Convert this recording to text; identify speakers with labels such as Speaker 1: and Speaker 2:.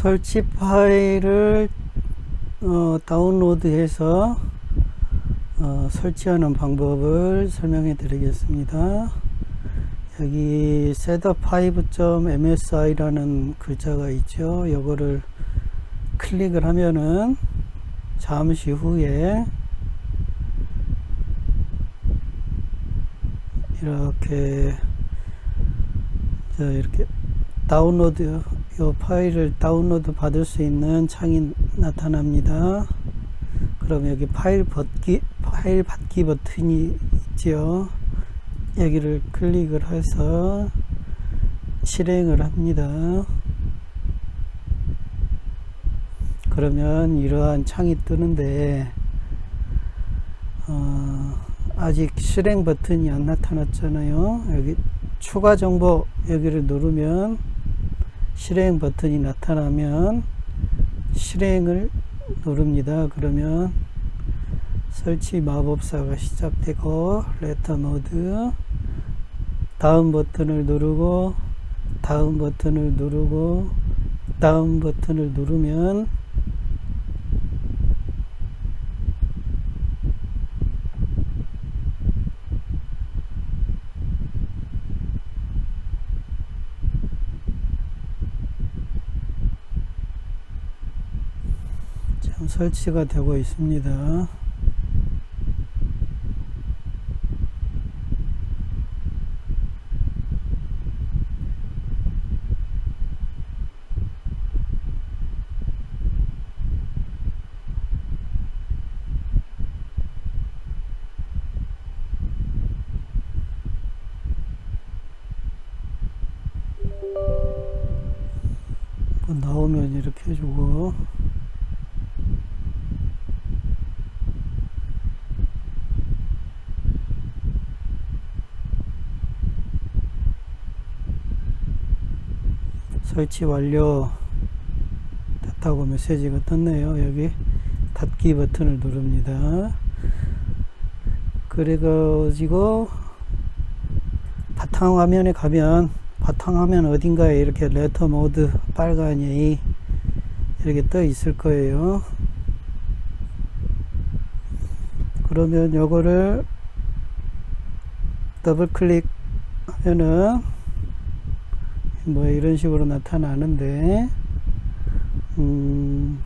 Speaker 1: 설치 파일을 어, 다운로드해서 어, 설치하는 방법을 설명해 드리겠습니다. 여기 setup5.msi라는 글자가 있죠. 이거를 클릭을 하면은 잠시 후에 이렇게 자 이렇게 다운로드 이 파일을 다운로드 받을 수 있는 창이 나타납니다. 그럼 여기 파일 받기 파일 받기 버튼이 있죠. 여기를 클릭을 해서 실행을 합니다. 그러면 이러한 창이 뜨는데 어, 아직 실행 버튼이 안 나타났잖아요. 여기 추가 정보 여기를 누르면 실행 버튼이 나타나면 실행을 누릅니다. 그러면 설치 마법사가 시작되고 레터 모드 다음 버튼을 누르고 다음 버튼을 누르고 다음 버튼을 누르면 설치가 되고 있습니다. 뭐 나오면 이렇게 해주고 설치 완료 됐다고 메시지가 떴네요. 여기 닫기 버튼을 누릅니다. 그래가지고 바탕화면에 가면 바탕화면 어딘가에 이렇게 레터 모드 빨간이 이렇게 떠 있을 거예요. 그러면 요거를 더블 클릭 하면은 뭐 이런 식으로 나타나는데 음